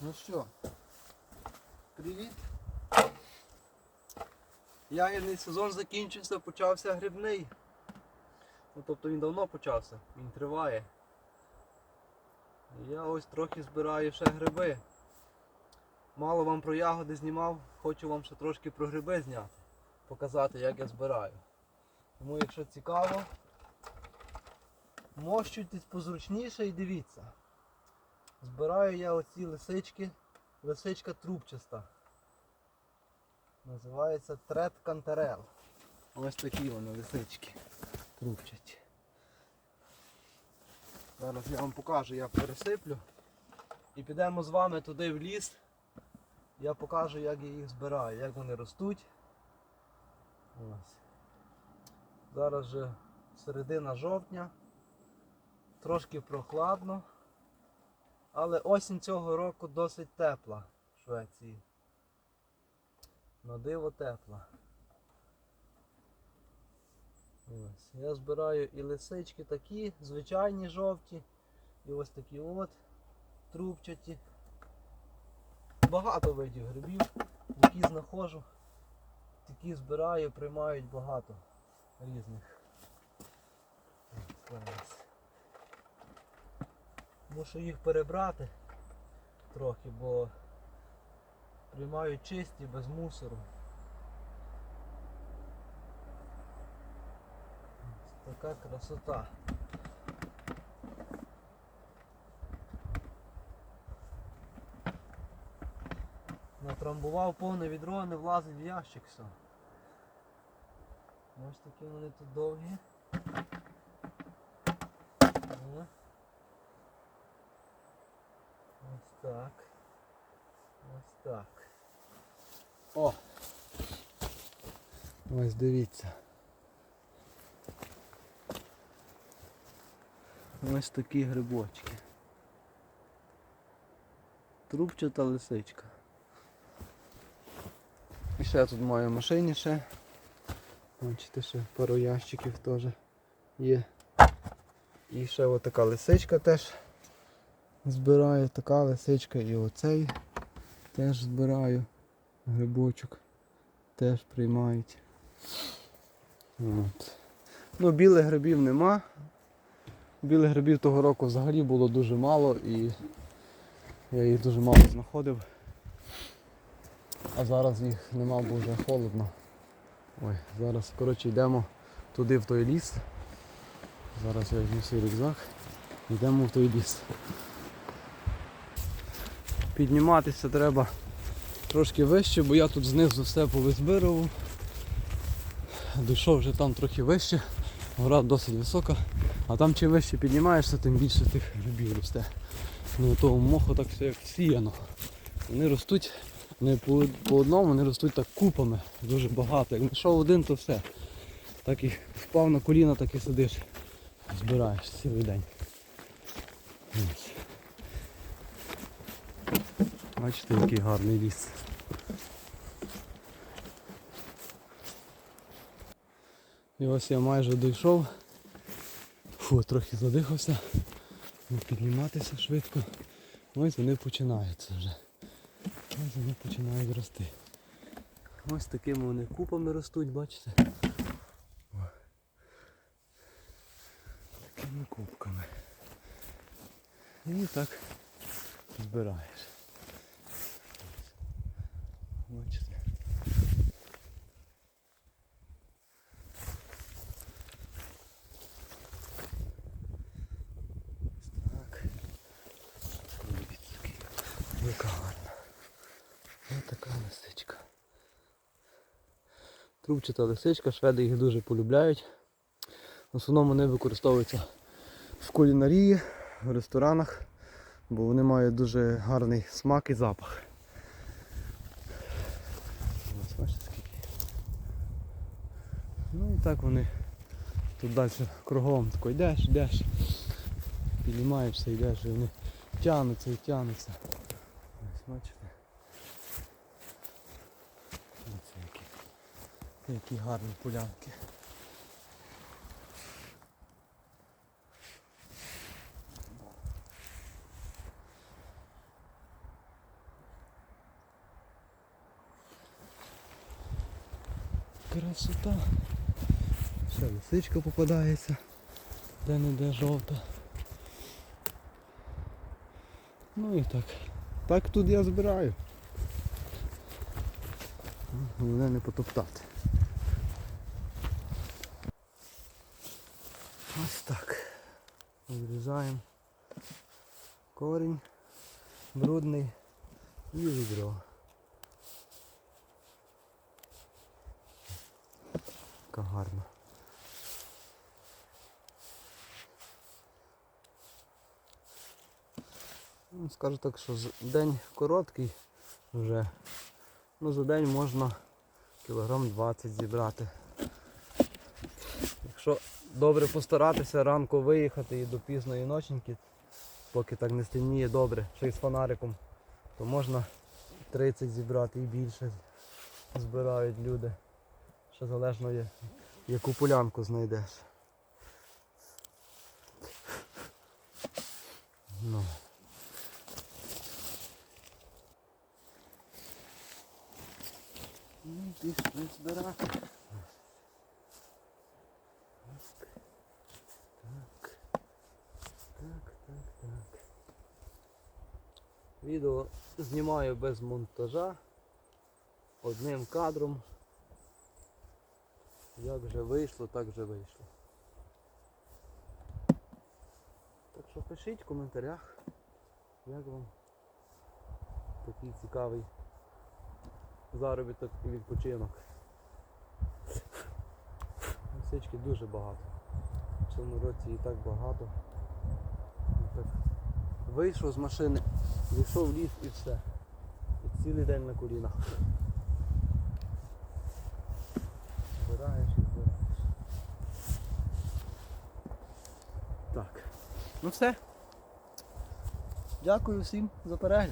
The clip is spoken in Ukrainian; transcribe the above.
Ну що, привіт. Ягідний сезон закінчився, почався грибний. Ну, тобто він давно почався, він триває. Я ось трохи збираю ще гриби. Мало вам про ягоди знімав, хочу вам ще трошки про гриби зняти. Показати як я збираю. Тому якщо цікаво, мощуйтесь позручніше і дивіться. Збираю я оці лисички, лисичка трубчаста. Називається трет кантерел. Ось такі вони лисички трубчаті. Зараз я вам покажу, як пересиплю. І підемо з вами туди в ліс. Я покажу, як я їх збираю, як вони ростуть. Ось. Зараз вже середина жовтня. Трошки прохладно. Але осінь цього року досить тепла в Швеції. На диво тепла. Ось. Я збираю і лисички такі, звичайні жовті, і ось такі от трубчаті. Багато видів грибів, які знаходжу, такі збираю, приймають багато різних. Ось. Мушу їх перебрати трохи, бо приймають чисті, без мусору. Така красота. Натрамбував повне відро, не влазить в ящик все. Ось такі вони тут довгі. О. Ось так. Ось так. О! Ось дивіться. Ось такі грибочки. Трубчата лисичка. І ще тут маю машині ще. Бачите, ще пару ящиків теж є. І ще отака лисичка теж збираю, така лисичка і оцей теж збираю. Грибочок теж приймають. От. Ну, білих грибів нема. Білих грибів того року взагалі було дуже мало і я їх дуже мало знаходив. А зараз їх нема, бо вже холодно. Ой, зараз коротше йдемо туди в той ліс. Зараз я візьму свій рюкзак. Йдемо в той ліс. Підніматися треба трошки вище, бо я тут знизу все повизбирував. Дійшов вже там трохи вище, гора досить висока, а там чим вище піднімаєшся, тим більше тих грибів росте. Ну того моху так все як сіяно. Вони ростуть не по, по одному, вони ростуть так купами, дуже багато. Як знайшов один, то все. Так і впав на коліна, так і сидиш, збираєш цілий день. Ось. Бачите, який гарний ліс. І ось я майже дійшов. Фу, трохи задихався. Підніматися швидко. Ось вони починаються вже. Ось вони починають рости. Ось такими вони купами ростуть, бачите? Такими кубками. І так збираєш. Бачите? Так. Яка гарна. Ось така лисичка. Трубчата лисичка, шведи їх дуже полюбляють. В основному вони використовуються в кулінарії, в ресторанах, бо вони мають дуже гарний смак і запах. Бачите скільки. Ну і так вони тут далі кругом тако йдеш, йдеш, піднімаєшся, йдеш, і вони тягнуться і тягнуться. Ось бачите. Ось які, які гарні полянки. Красота. Ще лисичка попадається. Де не де жовта. Ну і так. Так тут я збираю. Головне не потоптати. Ось так. Відрізаємо корінь брудний і відро. Яка гарна. Ну, Скажу так, що день короткий вже. Ну за день можна кілограм 20 зібрати. Якщо добре постаратися ранку виїхати і до пізної ноченьки, поки так не стемніє добре, ще й з фонариком, то можна 30 зібрати і більше збирають люди. Ще залежно є, яку полянку знайдеш. Ну. Ну, пішли збирати. Так. Так. Так, так, так. Відео знімаю без монтажа. Одним кадром. Як вже вийшло, так вже вийшло. Так що пишіть в коментарях, як вам такий цікавий заробіток і відпочинок. Лисички дуже багато. В цьому році і так багато. Так вийшов з машини, вийшов в ліс і все. І цілий день на колінах. Збираєш і збираєш. Так. Ну все. Дякую всім за перегляд.